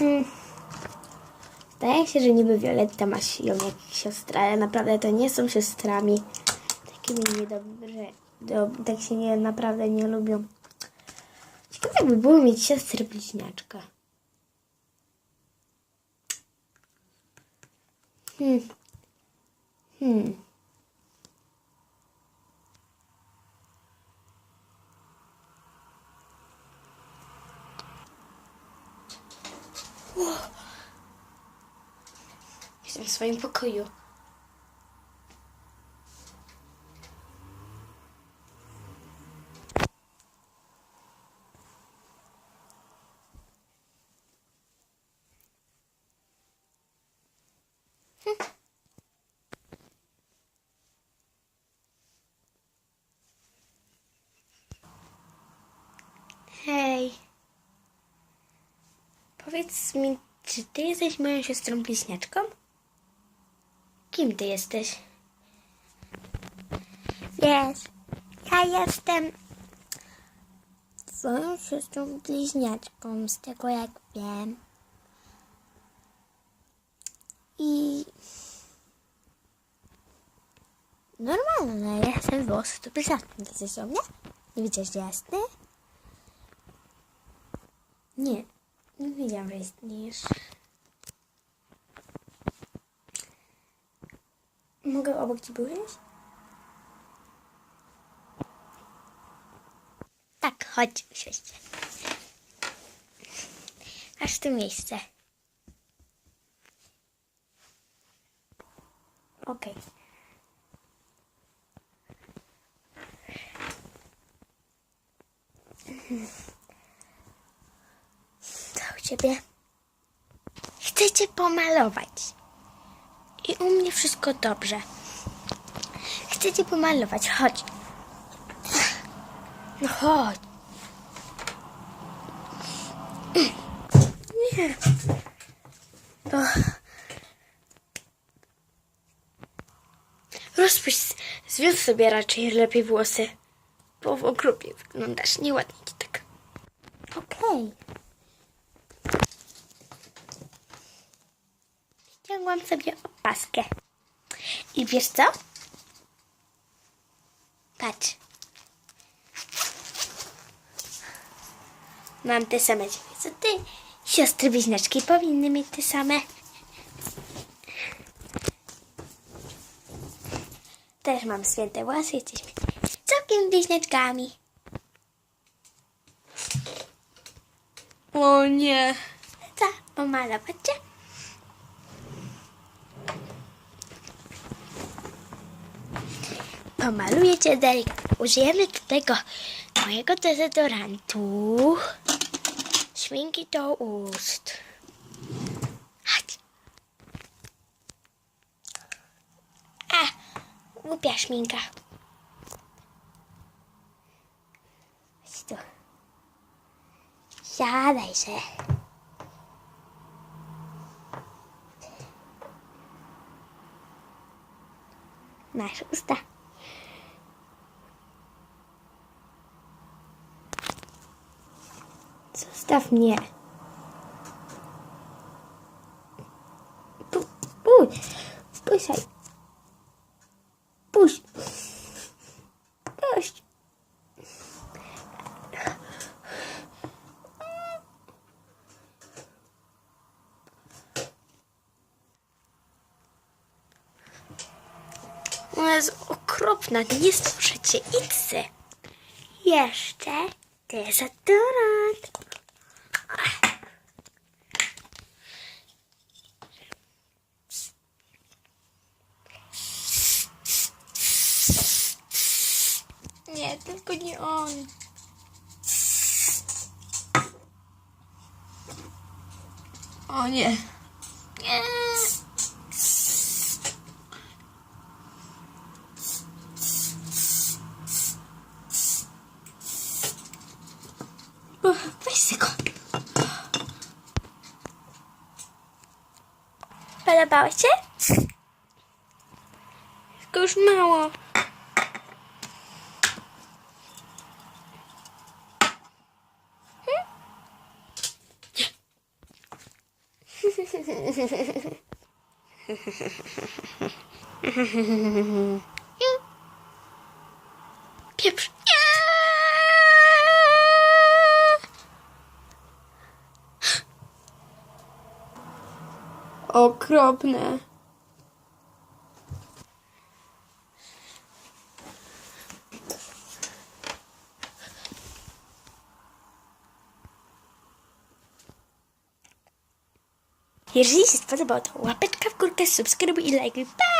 Mm. Zdaje się, że niby Violetta ma ją jak siostra, ale naprawdę to nie są siostrami. Takimi niedobre, do, tak się nie, naprawdę nie lubią. Ciekawe jakby było mieć siostrę bliźniaczka. Hmm. Hmm. Jestem w swoim pokoju. Hej. Powiedz mi, czy ty jesteś moją siostrą bliźniaczką? Kim ty jesteś? Wiesz, ja jestem twoją siostrą bliźniaczką, z tego jak wiem. I... Normalne, ja jestem włos, to przydatny jesteś o mnie? Nie widziałeś, jasny? Nie, nie wiedziałam, że istniejesz. Mogę obok ciebie usiąść? Tak, chodź, usiądźcie. Aż tu miejsce. Okej. Co u ciebie? Chcę cię pomalować. I u mnie wszystko dobrze. Chcę cię pomalować. Chodź. No chodź. Nie. O. Rozpuść, zwiąż sobie raczej lepiej włosy. Bo w okropie wyglądasz. Nieładnie ci tak. Okej. Ściągłam sobie opaskę. I wiesz co? Patrz. Mam te same ciebie, co ty. Siostry bliźniaczki powinny mieć te same. Też mam święte włosy, jesteśmy całkiem bliźniaczkami. O nie. Co? Pomalować cię? Pomaluję cię delikatnie. Użyjemy do tego mojego dezodorantu. Szminki do ust. Chodź. A, głupia szminka. Chodź tu. Siadaj się. Masz usta. Zostaw mnie. Pu- Puść. Puszczaj. Puść. Puść. Ona jest okropna, nie stworzycie icy. Jeszcze dezodorant. Nie, tylko nie on. O nie. O, Weź tylko. Podobało się? Tylko już mało. Pieprz. Okropne. Jeżeli się spodobało, to łapeczka w górkę, subskrybuj i lajkuj. Pa!